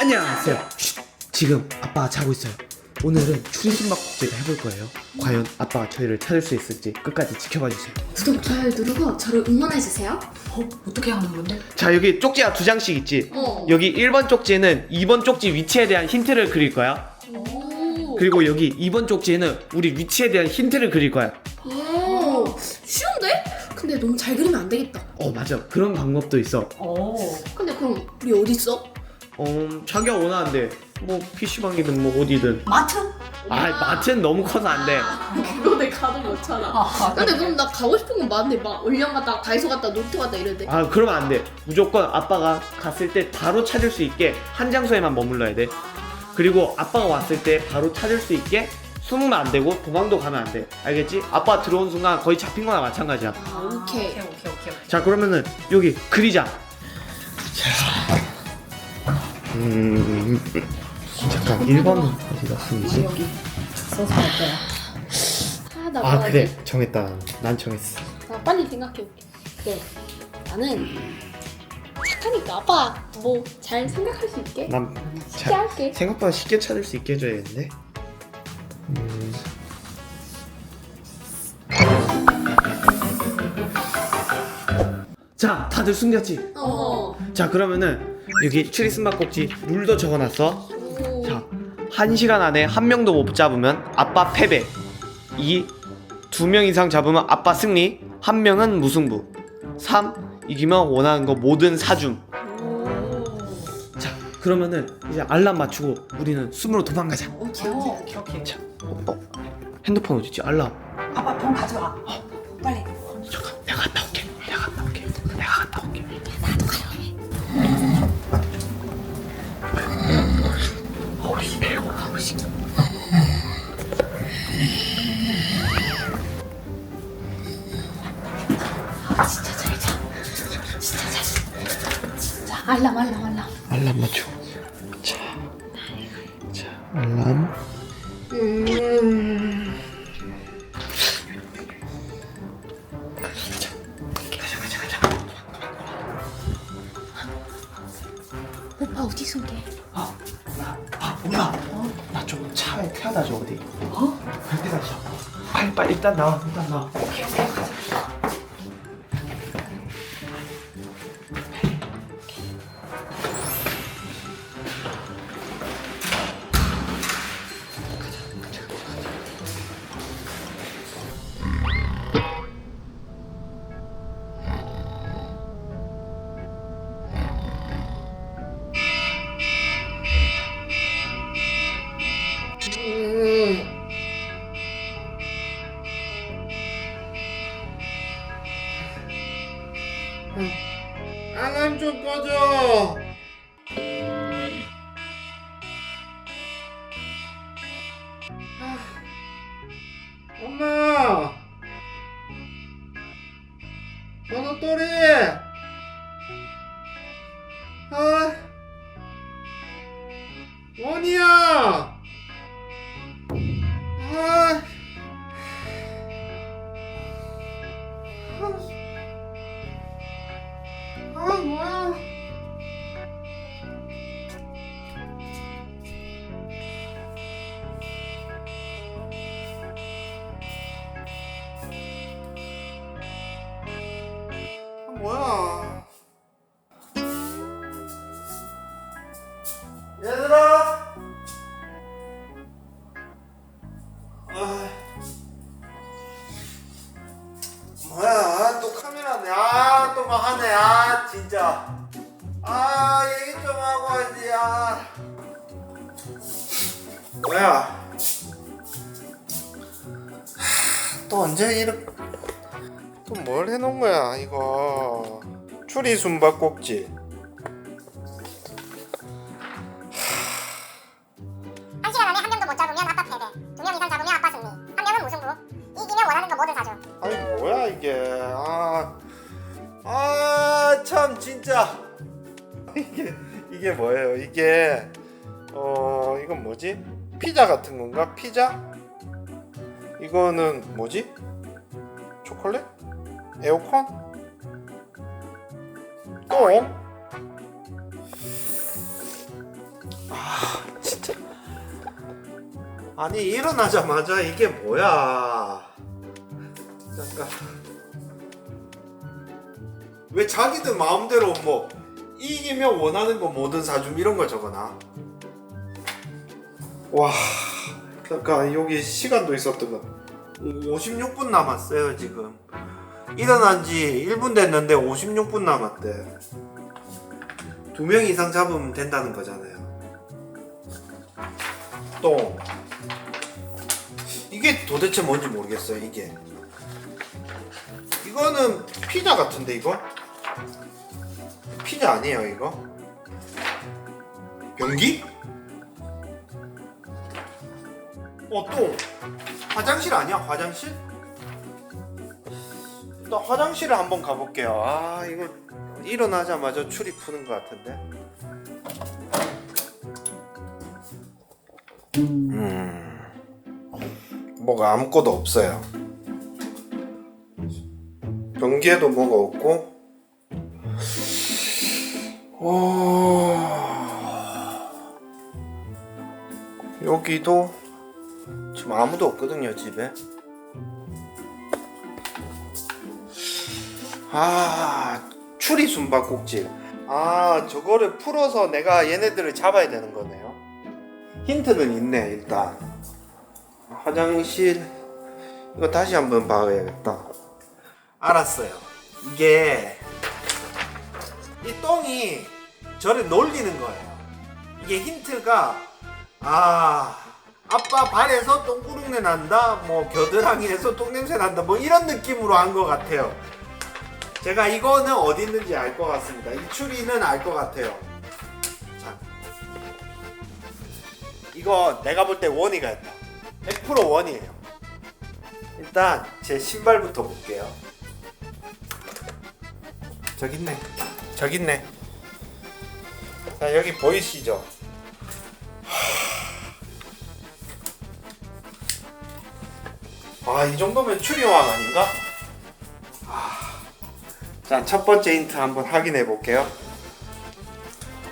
안녕하세요. 쉿. 지금 아빠가 자고 있어요. 오늘은 추리 숨바꼭질을 해볼 거예요. 과연 아빠가 저희를 찾을 수 있을지 끝까지 지켜봐 주세요. 구독, 좋아요 누르고 저를 응원해주세요. 어? 어떻게 하는 건데? 자 여기 쪽지가 두 장씩 있지. 어. 여기 1번 쪽지에는 2번 쪽지 위치에 대한 힌트를 그릴 거야. 오. 그리고 여기 2번 쪽지에는 우리 위치에 대한 힌트를 그릴 거야. 오. 쉬운데? 근데 너무 잘 그리면 안 되겠다. 어 맞아. 그런 방법도 있어. 오. 근데 그럼 우리 어디 있어? 어 자기가 원하는데 뭐 PC방이든 뭐 어디든. 마트? 아 마트는 너무 커서 안 돼. 그거 내 가도 못 찾아. 아, 근데 그럼 나 가고 싶은 건 많은데 막 올영 갔다 다이소 갔다 노트 갔다 이런데. 아 그러면 안 돼. 무조건 아빠가 갔을 때 바로 찾을 수 있게 한 장소에만 머물러야 돼. 그리고 아빠가 왔을 때 바로 찾을 수 있게 숨으면 안 되고 도망도 가면 안 돼. 알겠지? 아빠 들어온 순간 거의 잡힌 거나 마찬가지야. 아, 오케이. 오케이 오케이 오케이. 자 그러면은 여기 그리자. 음 잠깐 1번은 어디다 숨기지? 여기 써서 할 거야. 아, 나 아 뭐하지? 그래 정했다. 난 정했어. 나 빨리 생각해 볼게. 네. 나는 착하니까 아빠 뭐 잘 생각할 수 있게 난 쉽게 자, 할게. 생각보다 쉽게 찾을 수 있게 해줘야겠네. 음. 자, 다들 숨겼지? 어. 자, 그러면은 여기 추리스마 꼭지 룰도 적어놨어. 오. 자, 한 시간 안에 한 명도 못 잡으면 아빠 패배. 이두명 이상 잡으면 아빠 승리. 한 명은 무승부. 3. 이기면 원하는 거 모든 사줌. 오. 자, 그러면은 이제 알람 맞추고 우리는 숨으로 도망가자. 오케이 오, 오케이. 오케이. 자, 어, 어. 핸드폰 어디 있지? 알람. 아빠 폰 가져와. 빨리. 나, 아, 몰라. 나좀 차에 태워다 줘 어디. 어? 그때 가자. 빨리 빨리 일단 나와. 일단 나와. 알람 좀 꺼줘. 이거. 추리 숨바꼭질. 한 시간 안에 한 명도 못 잡으면 아빠 패배. 두 명 이상 잡으면 아빠 승리. 한 명은 무승부. 이기면 원하는 거 뭐든 사줘. 아니 뭐야 이게 아, 아, 참 진짜 이게 이게 뭐예요 이게 어 이건 뭐지 피자 같은 건가 피자 이거는 뭐지 초콜릿 에어컨 또 아, 진짜. 아니 일어나자마자 이게 뭐야? 잠깐. 왜 자기들 마음대로 뭐 이기면 원하는 거 뭐든 사줌 이런 걸 적어놔? 와 잠깐 여기 시간도 있었던 거. 56분 남았어요 지금. 일어난 지 1분 됐는데 56분 남았대. 두 명 이상 잡으면 된다는 거잖아요. 또 이게 도대체 뭔지 모르겠어요. 이게 이거는 피자 같은데 이거 피자 아니에요 이거 변기? 어또 화장실 아니야 화장실? 나 화장실을 한번 가볼게요. 아 이거 일어나자마자 출입 푸는 것 같은데. 음, 뭐가 아무것도 없어요. 변기에도 뭐가 없고. 와, 여기도 지금 아무도 없거든요 집에. 아 추리 숨바꼭질 아 저거를 풀어서 내가 얘네들을 잡아야 되는 거네요. 힌트는 있네 일단. 화장실. 이거 다시 한번 봐야겠다. 알았어요. 이게 이 똥이 저를 놀리는 거예요. 이게 힌트가 아 아빠 발에서 똥구릉내 난다 뭐 겨드랑이에서 똥냄새 난다 뭐 이런 느낌으로 한 것 같아요 제가 이거는 어디 있는지 알 것 같습니다. 이 추리는 알 것 같아요. 자, 이거 내가 볼 때 원이가 했다. 100% 원이에요. 일단 제 신발부터 볼게요. 저기 있네. 저기 있네. 자 여기 보이시죠? 아 이 정도면 추리왕 아닌가? 자, 첫 번째 힌트 한번 확인해 볼게요.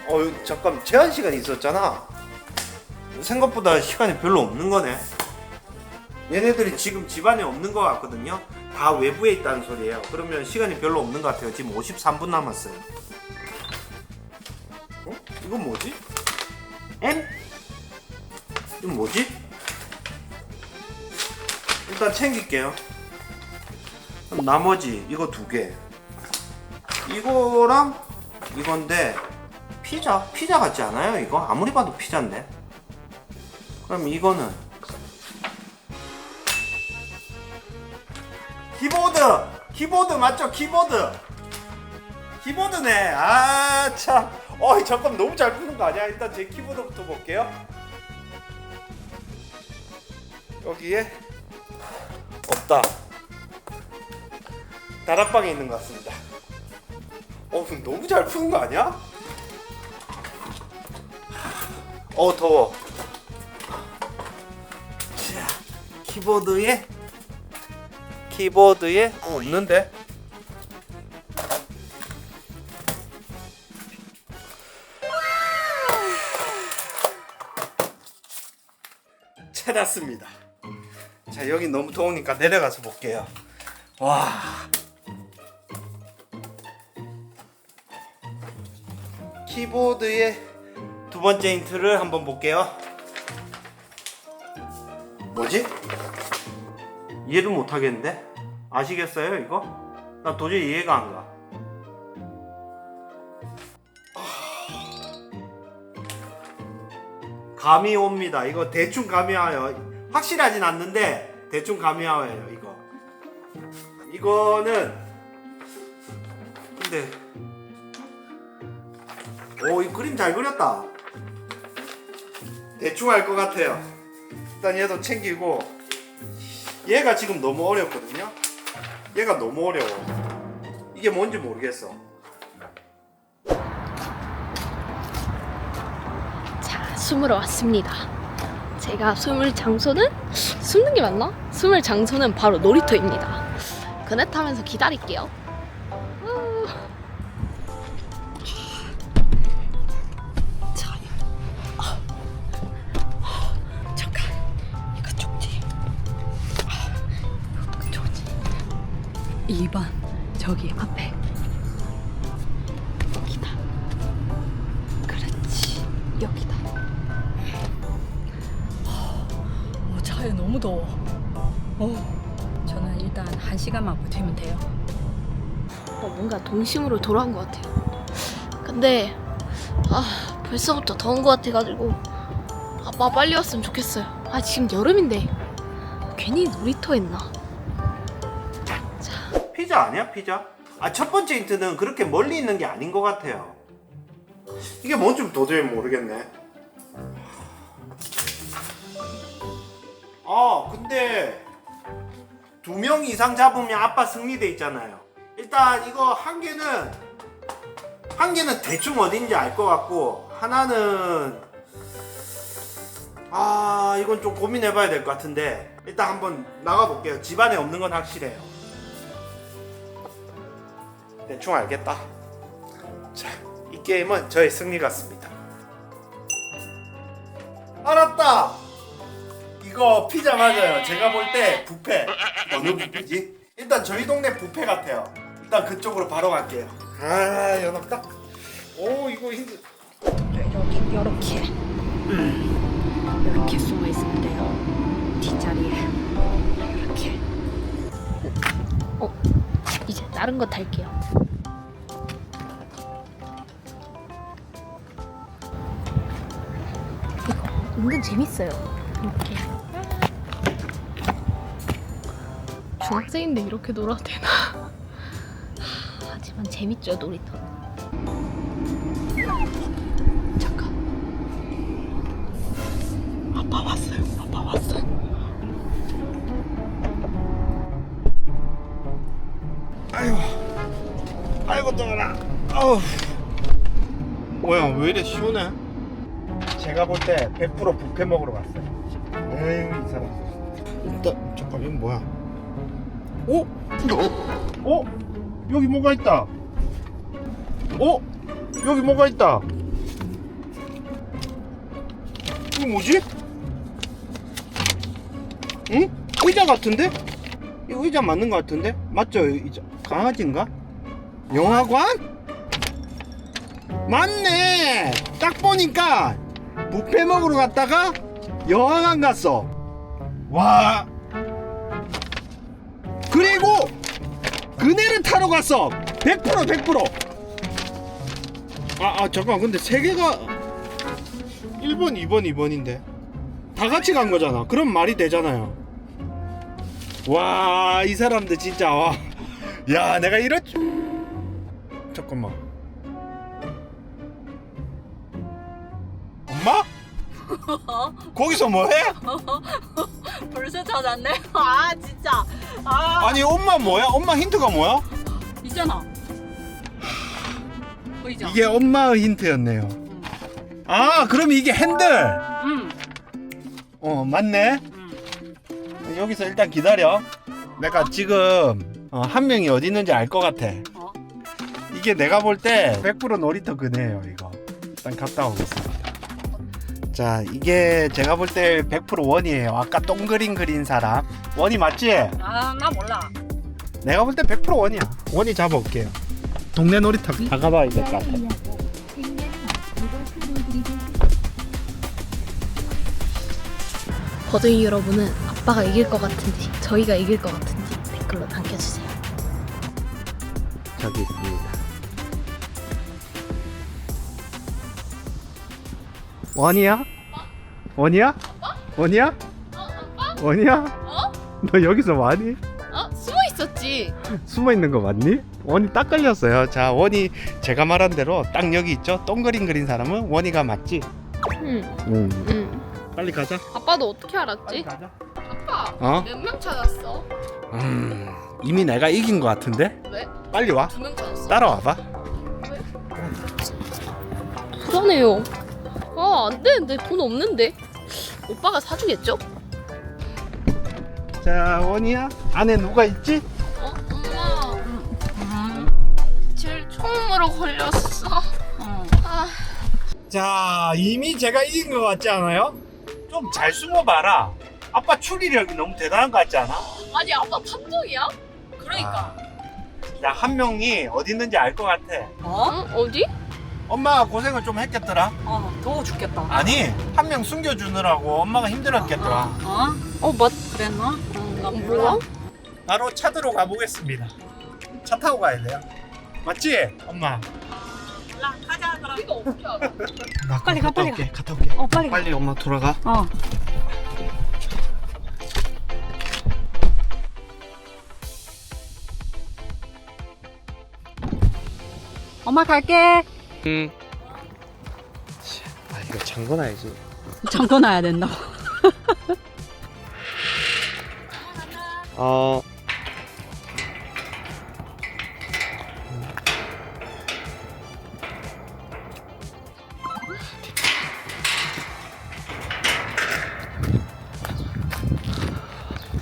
어, 잠깐 제한 시간이 있었잖아. 생각보다 시간이 별로 없는 거네. 얘네들이 지금 집안에 없는 것 같거든요. 다 외부에 있다는 소리예요. 그러면 시간이 별로 없는 것 같아요. 지금 53분 남았어요. 어? 이건 뭐지? M? 이건 뭐지? 일단 챙길게요. 나머지 이거 두 개. 이거랑 이건데 피자 피자 같지 않아요 이거? 아무리 봐도 피자인데. 그럼 이거는? 키보드! 키보드 맞죠 키보드? 키보드네. 아참. 어 잠깐 너무 잘 푸는 거 아니야? 일단 제 키보드부터 볼게요. 여기에 없다. 다락방에 있는 것 같습니다 어, 그럼 너무 잘 푸는 거 아니야? 어, 더워. 자, 키보드에 키보드에 어, 없는데? 찾았습니다. 자, 여기 너무 더우니까 내려가서 볼게요. 와. 키보드의 두 번째 힌트를 한번 볼게요. 뭐지? 이해를 못 하겠는데? 아시겠어요, 이거? 나 도저히 이해가 안 가. 감이 옵니다. 이거 대충 감이 와요. 확실하진 않는데 대충 감이 와요, 이거. 이거는 근데 오, 이 그림 잘 그렸다. 대충 알 것 같아요. 일단 얘도 챙기고 얘가 지금 너무 어렵거든요. 얘가 너무 어려워. 이게 뭔지 모르겠어. 자, 숨으러 왔습니다. 제가 숨을 장소는 숨는 게 맞나? 숨을 장소는 바로 놀이터입니다. 그네 타면서 기다릴게요. 2번 저기 앞에 여기다. 그렇지. 여기다. 어, 차에 너무 더워 어, 저는 일단 한 시간만 버티면 돼요 어, 뭔가 동심으로 돌아온 것 같아요. 근데 아 벌써부터 더운 것 같아가지고 아빠 빨리 왔으면 좋겠어요. 아 지금 여름인데 괜히 놀이터 했나? 피자 아니야 피자? 아 첫 번째 힌트는 그렇게 멀리 있는 게 아닌 것 같아요. 이게 뭔지 도저히 모르겠네. 아 근데 두 명 이상 잡으면 아빠 승리돼 있잖아요. 일단 이거 한 개는 한 개는 대충 어딘지 알 것 같고 하나는 아 이건 좀 고민해봐야 될 것 같은데 일단 한번 나가볼게요. 집안에 없는 건 확실해요. 대충 알겠다. 자, 이 게임은 저의 승리 같습니다. 알았다. 이거 피자 맞아요. 제가 볼때 뷔페. 어느 뷔페지? 일단 저희 동네 뷔페 같아요. 일단 그쪽으로 바로 갈게요. 아, 연합다. 오, 이거 힘들. 이렇게 이렇게 이렇게 숨어 있으면 돼요 뒷자리에 이렇게 어 다른 거 탈게요. 이거 은근 재밌어요. 이렇게 중학생인데 이렇게 놀아도 되나? 하지만 재밌죠 놀이터. 잠 왜 이래 시원해? 제가 볼 때 100% 뷔페 먹으러 갔어요. 에이 이 사람. 일단 잠깐 이건 뭐야? 어? 어? 여기 뭐가 있다. 어? 여기 뭐가 있다. 이거 뭐지? 응? 의자 같은데? 이거 의자 맞는 것 같은데? 맞죠? 의자 강아지인가? 영화관? 맞네! 딱 보니까 뷔페 먹으러 갔다가 영화관 갔어. 와. 그리고 그네를 타러 갔어. 100% 100%. 아, 아 잠깐 근데 세 개가 1번, 2번, 2번인데 다 같이 간 거잖아. 그럼 말이 되잖아요. 와, 이 사람들 진짜 와. 야, 내가 이럴 줄 잠깐만. 엄마? 거기서 뭐해? 벌써 찾았네 아 진짜 아 아니 엄마 뭐야? 엄마 힌트가 뭐야? 있잖아 보이죠? 이게 엄마의 힌트였네요. 아, 그럼 이게 핸들. 응 어, 맞네. 응. 여기서 일단 기다려. 내가 지금 어, 한 명이 어디 있는지 알 것 같아. 어? 이게 내가 볼 때 100% 놀이터 그네예요, 이거. 일단 갔다 오겠습니다. 자, 이게 제가 볼 때 100% 원이에요. 아까 동그림 그린 사람. 원이 맞지? 아 나 몰라 내가 볼 때 100% 원이야. 원이 잡아올게요. 동네 놀이터 다 가봐야 될 것 같아. 버둥이 여러분은 아빠가 이길 것 같은지 저희가 이길 것 같은지 댓글로 남겨주세요. 저기 원이야? 원이야? 원이야? 원이야? 너 여기서 뭐하니? 어? 숨어 있었지. 숨어 있는 거 맞니? 원이 딱 걸렸어요. 자, 원이 제가 말한 대로 딱 여기 있죠. 동그림 그린 사람은 원이가 맞지? 응. 응. 응. 빨리 가자. 아빠도 어떻게 알았지? 가자. 아빠 어? 몇 명 찾았어? 음, 이미 내가 이긴 거 같은데? 왜? 빨리 와. 두 명 찾았어. 따라와봐. 불안해요. 아, 안 되는데 돈 없는데. 오빠가 사주겠죠? 자, 원이야. 안에 누가 있지? 어, 엄마. 제일 처음으로 걸렸어. 어. 아, 자, 이미 제가 이긴 것 같지 않아요? 좀 잘 숨어봐라. 아빠 추리력이 너무 대단한 것 같지 않아? 아니 아빠 탐정이야? 그러니까. 야, 한 명이 어디 있는지 알 것 같아. 어? 응? 어디? 엄마가 고생을 좀 했겠더라. 어, 더워 죽겠다. 아니, 한 명 숨겨주느라고 엄마가 힘들었겠더라. 어? 어 맞. 그랬나? 어, 나 뭐야? 몰라. 바로 차 들어 가보겠습니다. 차 타고 가야 돼요. 맞지? 엄마. 가자, 그럼. 이거 어떻게 알아? 나 빨리 가, 갔다 빨리 올게. 갔다 올게. 어, 빨리 가. 빨리 엄마 돌아가. 어. 엄마 갈게. 응. 아 이거 잠궈놔야지. 잠궈놔야 된다고. 어.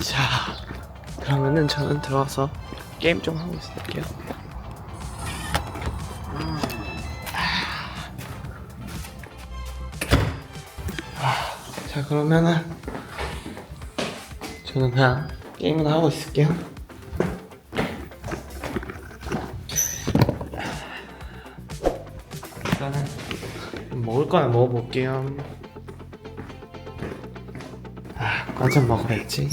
자, 그러면은 저는 들어와서 게임 좀 하고 있을게요. 그러면은 저는 그냥 게임을 하고 있을게요. 일단은 먹을 거나 먹어볼게요. 아, 과자 먹어야지.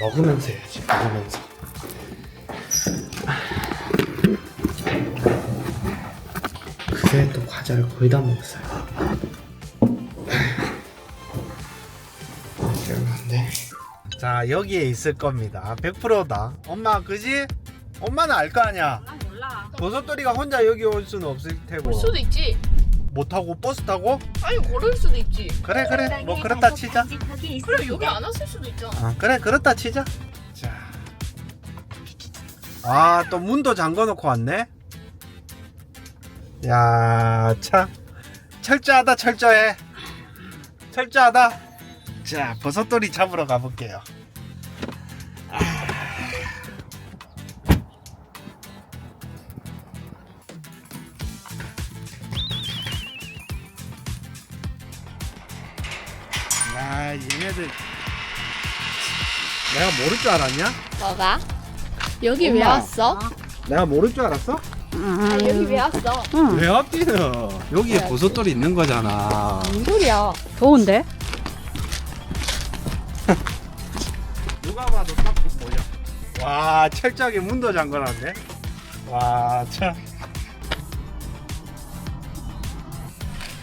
먹으면서 해야지. 먹으면서. 그새 또 과자를 거의 다 먹었어요. 자, 여기에 있을 겁니다. 100%다. 엄마, 그지? 엄마는 알 거 아니야. 난 몰라. 버섯돌이가 혼자 여기 올 수는 없을 테고. 올 수도 있지. 못 타고 버스 타고? 아니 걸을 수도 있지. 그래, 그래. 뭐 그렇다 치자. 그래 여기 안 왔을 수도 있잖아. 아, 그래, 그렇다 치자. 자. 아, 또 문도 잠궈 놓고 왔네. 야, 참. 철저하다, 철저해. 철저하다. 자, 버섯돌이 잡으러 가볼게요. 내가 모를 줄 알았냐? 뭐가? 여기 왜 엄마. 왔어? 내가 모를 줄 알았어? 아, 여기 왜 왔어? 왜 왔기는? 여기에 버섯돌이 있는 거잖아. 뭔 소리야? 더운데? 누가 봐도 딱 보여. 와, 철저하게 문도 잠궈놨네. 와, 참.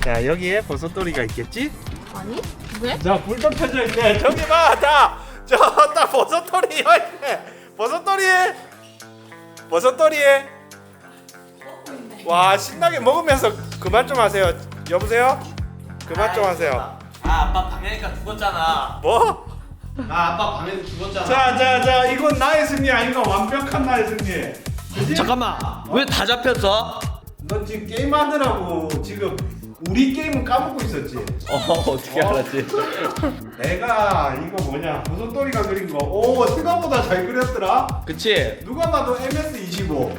자, 여기에 버섯돌이가 있겠지? 아니? 왜? 자, 불도 켜져 있네. 저기 봐, 자, 저, 딱 버섯돌이 여기 있네. 버섯돌이. 버섯돌이. 와, 신나게 먹으면서 그만 좀 하세요. 여보세요? 그만 좀 하세요. 아 아빠 방해니까 죽었잖아. 뭐? 아 아빠 방해도 죽었잖아. 자, 자, 자, 이건 나의 승리 아닌가? 완벽한 나의 승리. 그지? 잠깐만 왜 다 잡혔어? 너 지금 게임하느라고 지금 우리 게임은 까먹고 있었지? 어 어떻게 알았지? 내가 이거 뭐냐 버섯돌이가 그린 거. 오 생각보다 잘 그렸더라. 그치? 누가 봐도 MS25.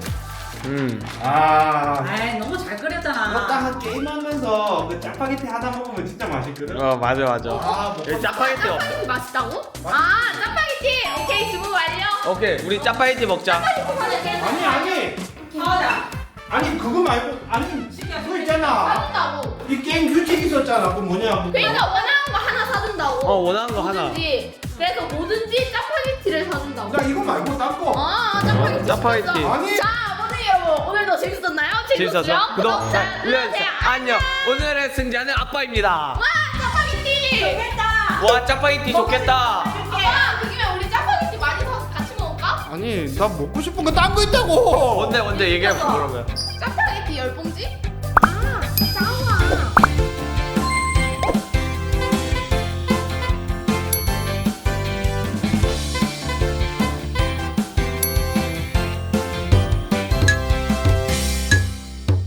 음. 아. 아이, 너무 잘 이거 그렸잖아. 딱 게임하면서 그 짜파게티 하나 먹으면 진짜 맛있거든. 어 맞아 맞아. 아, 뭐 여기 짜파게티 없어. 짜파게티 맛있다고? 아 짜파게티. 오케이 주문 완료. 오케이 우리 짜파게티 먹자. 아니 아니 가자. 아니 그거 말고 아니 그거 있잖아. 사준다고. 이 게임 규칙 있었잖아. 그 뭐냐? 그러니까 원하는 거 하나 사준다고. 어 원하는 거 하나. 뭐든지. 그래서 뭐든지 짜파게티를 사준다고. 나 이거 말고 닦고. 아 짜파게티. 짜파게티. 시켰어. 아니. 자 모든 여러분 오늘도 재밌었나요? 재밌었어? 재밌었죠? 구독, 구독, 자, 눌러주세요. 안녕. 오늘의 승자는 아빠입니다. 와 짜파게티. 됐다. 와 짜파게티 좋겠다. 아빠 그 김에 우리 짜파게티 많이 사서 같이 먹을까? 아니 나 먹고 싶은 거 딴 거 있다고. 뭔데 뭔데 얘기해봐 그러면.